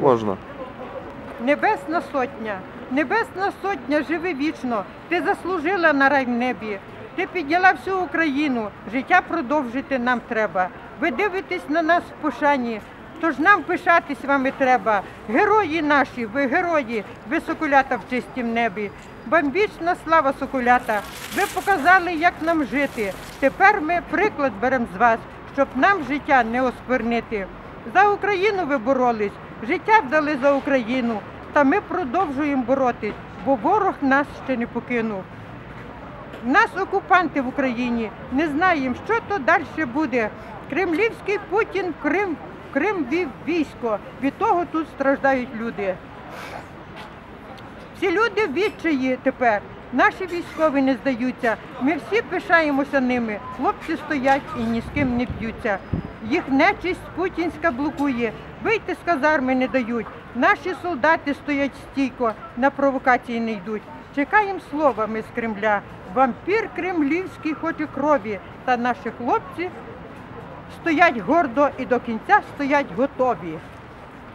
Можна. Небесна сотня, небесна сотня, живи вічно. Ти заслужила на рай в небі. Ти підняла всю Україну. Життя продовжити нам треба. Ви дивитесь на нас в пошані. Тож нам пишатись вами треба. Герої наші, ви герої, ви соколята в чистім небі. Бомбічна слава соколята. Ви показали, як нам жити. Тепер ми приклад беремо з вас, щоб нам життя не осквернити. За Україну ви боролись, життя вдали за Україну. Та ми продовжуємо боротись, бо ворог нас ще не покинув. Нас окупанти в Україні. Не знаємо, що то далі буде. Кремлівський Путін Крим, Крим вів військо. Від того тут страждають люди. Всі люди в відчаї тепер. Наші військові не здаються. Ми всі пишаємося ними. Хлопці стоять і ні з ким не б'ються. Їх нечисть путінська блокує. Вийти з казарми не дають. Наші солдати стоять стійко, на провокації не йдуть. Чекаємо слова ми з Кремля. Вампір кремлівський хоче крові. Та наші хлопці стоять гордо і до кінця стоять готові.